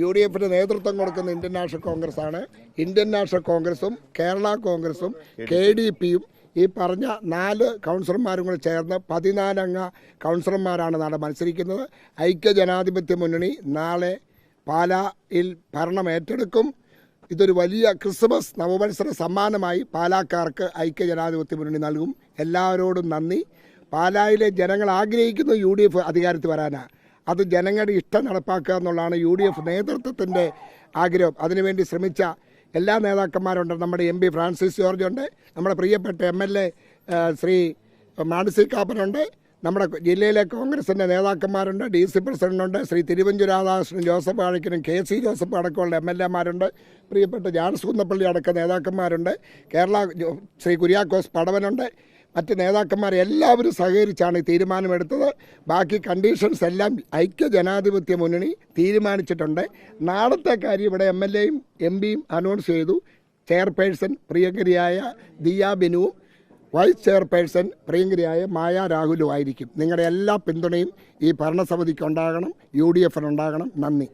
U D എഫിന് നേതൃത്വം കൊടുക്കുന്ന ഇന്ത്യൻ നാഷണൽ കോൺഗ്രസ് ആണ് ഇന്ത്യൻ നാഷണൽ കോൺഗ്രസും കേരള കോൺഗ്രസും കെ ഡി പിയും ഈ പറഞ്ഞ നാല് കൗൺസിലർമാരും കൂടെ ചേർന്ന് പതിനാലംഗ കൗൺസിലർമാരാണ് നാളെ മത്സരിക്കുന്നത്. ഐക്യ ജനാധിപത്യ മുന്നണി നാളെ പാലായിൽ ഭരണം ഏറ്റെടുക്കും. ഇതൊരു വലിയ ക്രിസ്മസ് നവവത്സര സമ്മാനമായി പാലാക്കാർക്ക് ഐക്യ ജനാധിപത്യ മുന്നണി നൽകും. എല്ലാവരോടും നന്ദി. പാലായിലെ ജനങ്ങൾ ആഗ്രഹിക്കുന്നു യു ഡി എഫ് അധികാരത്തിൽ വരാനാണ് അത് ജനങ്ങളുടെ ഇഷ്ടം നടപ്പാക്കുക എന്നുള്ളതാണ് യു ഡി എഫ് നേതൃത്വത്തിന്റെ ആഗ്രഹം. അതിനുവേണ്ടി ശ്രമിച്ച എല്ലാ നേതാക്കന്മാരുണ്ട്. നമ്മുടെ എം പി ഫ്രാൻസിസ് ജോർജ് ഉണ്ട്. നമ്മുടെ പ്രിയപ്പെട്ട M L A Shri Manasi കാപ്പനുണ്ട് നമ്മുടെ ജില്ലയിലെ കോൺഗ്രസിന്റെ നേതാക്കന്മാരുണ്ട് ഡി സി പ്രസിഡന്റുണ്ട് ശ്രീ തിരുവഞ്ചൂർ രാധാകൃഷ്ണൻ ജോസഫ് ആഴിക്കനും കെ സി ജോസഫ് അടക്കമുള്ള എം എൽ എമാരുണ്ട്. പ്രിയപ്പെട്ട ജാൻസ് കുന്നപ്പള്ളി അടക്കം നേതാക്കന്മാരുണ്ട്. കേരള ശ്രീ കുര്യാക്കോസ് പടവനുണ്ട്. മറ്റ് നേതാക്കന്മാർ എല്ലാവരും സഹകരിച്ചാണ് ഈ തീരുമാനമെടുത്തത്. ബാക്കി കണ്ടീഷൻസ് എല്ലാം ഐക്യ ജനാധിപത്യ മുന്നണി തീരുമാനിച്ചിട്ടുണ്ട്. നാളത്തെ കാര്യം ഇവിടെ എം എൽ എയും എം പിയും അനൗൺസ് ചെയ്തു. ചെയർപേഴ്സൺ പ്രിയങ്കരിയായ ദിയ ബിനുവും വൈസ് ചെയർപേഴ്സൺ പ്രിയങ്കരിയായ മായ രാഹുലുമായിരിക്കും നിങ്ങളുടെ എല്ലാ പിന്തുണയും ഈ ഭരണസമിതിക്ക് ഉണ്ടാകണം യു ഡി എഫിനുണ്ടാകണം നന്ദി.